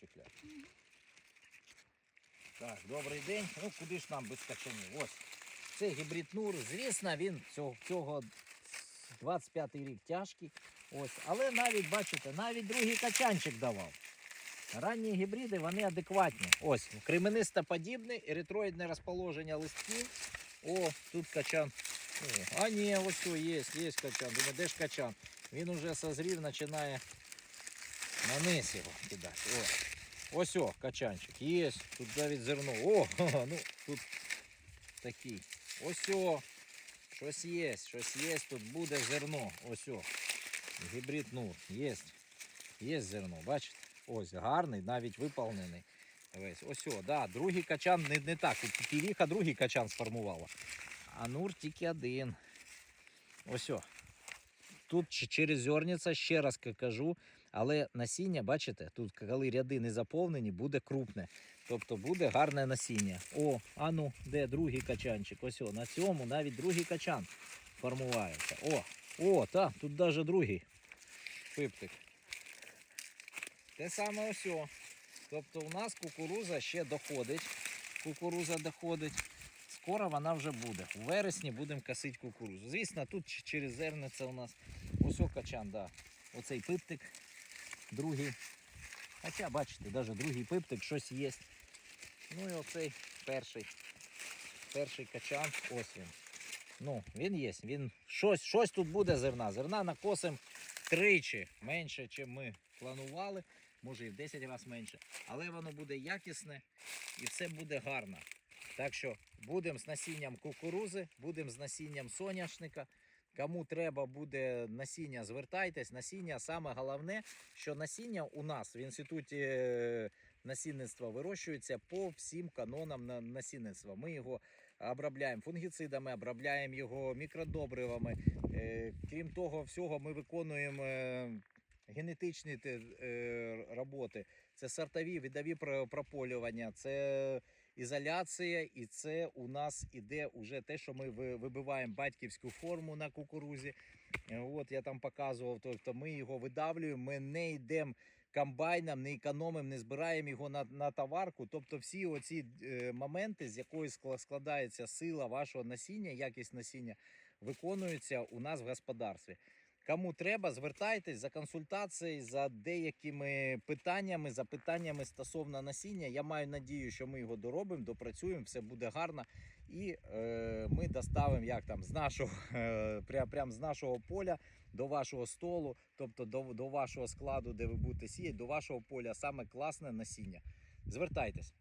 розчехляти. Так, добрий день. Ну куди ж нам без качанів? Ось. Це гібрид Нур. Звісно, він цього, цього 25-й рік тяжкий. Ось. Але навіть, бачите, навіть другий качанчик давав. Ранні гібриди вони адекватні. Ось, кременистоподібне, еритроїдне розположення листків. О, тут качан. О, а ні, ось є, є качан. Думаю, де ж качан? Він уже созрів, починає на низ його кидати. О. Ось о, качанчик. Є, тут навіть зерно. О, ну тут такий. Ось о. Щось є, щось є, тут буде зерно. Ось о. Гібрид Нур. Є. Є зерно, бачите? Ось гарний, навіть виповнений. Весь. Ось о, да, другий качан не, не так. У Піріха другий качан сформувала. А Нур тільки один. Ось о. Тут через зерниця, ще раз кажу, але насіння, бачите, тут коли ряди не заповнені, буде крупне. Тобто буде гарне насіння. О, а ну, де другий качанчик? Ось о, на цьому навіть другий качан формувається. О, о, так, тут навіть другий пиптик. Те саме ось. о. Тобто у нас кукуруза ще доходить. Кукуруза доходить. Скоро вона вже буде. У вересні будемо косити кукурузу. Звісно, тут через зерниця у нас ось о качан, да. Оцей пиптик, другий. Хоча, бачите, навіть другий пиптик щось є. Ну і оцей перший. Перший качан, ось він. Ну, він є. Він щось, щось тут буде зерна. Зерна накосим тричі менше, ніж ми планували. Може і в 10 разів менше. Але воно буде якісне і все буде гарно. Так що будемо з насінням кукурузи, будемо з насінням соняшника. Кому треба буде насіння, звертайтесь. Насіння саме головне, що насіння у нас в інституті е, насінництва вирощується по всім канонам на- насінництва. Ми його обробляємо фунгіцидами, обробляємо його мікродобривами. Е, Крім того всього, ми виконуємо е, генетичні роботи. Це сортові, видові про- прополювання, це ізоляція, і це у нас іде уже те, що ми вибиваємо батьківську форму на кукурузі. Е, От я там показував, тобто ми його видавлюємо, ми не йдемо комбайном, не економимо, не збираємо його на, на товарку. Тобто всі оці е, моменти, з якої складається сила вашого насіння, якість насіння, виконуються у нас в господарстві. Кому треба, звертайтесь за консультацією, за деякими питаннями, запитаннями стосовно насіння. Я маю надію, що ми його доробимо, допрацюємо, все буде гарно. І е, ми доставимо як там з нашого е, прям, прям з нашого поля до вашого столу, тобто до, до вашого складу, де ви будете сіяти, до вашого поля саме класне насіння. Звертайтесь.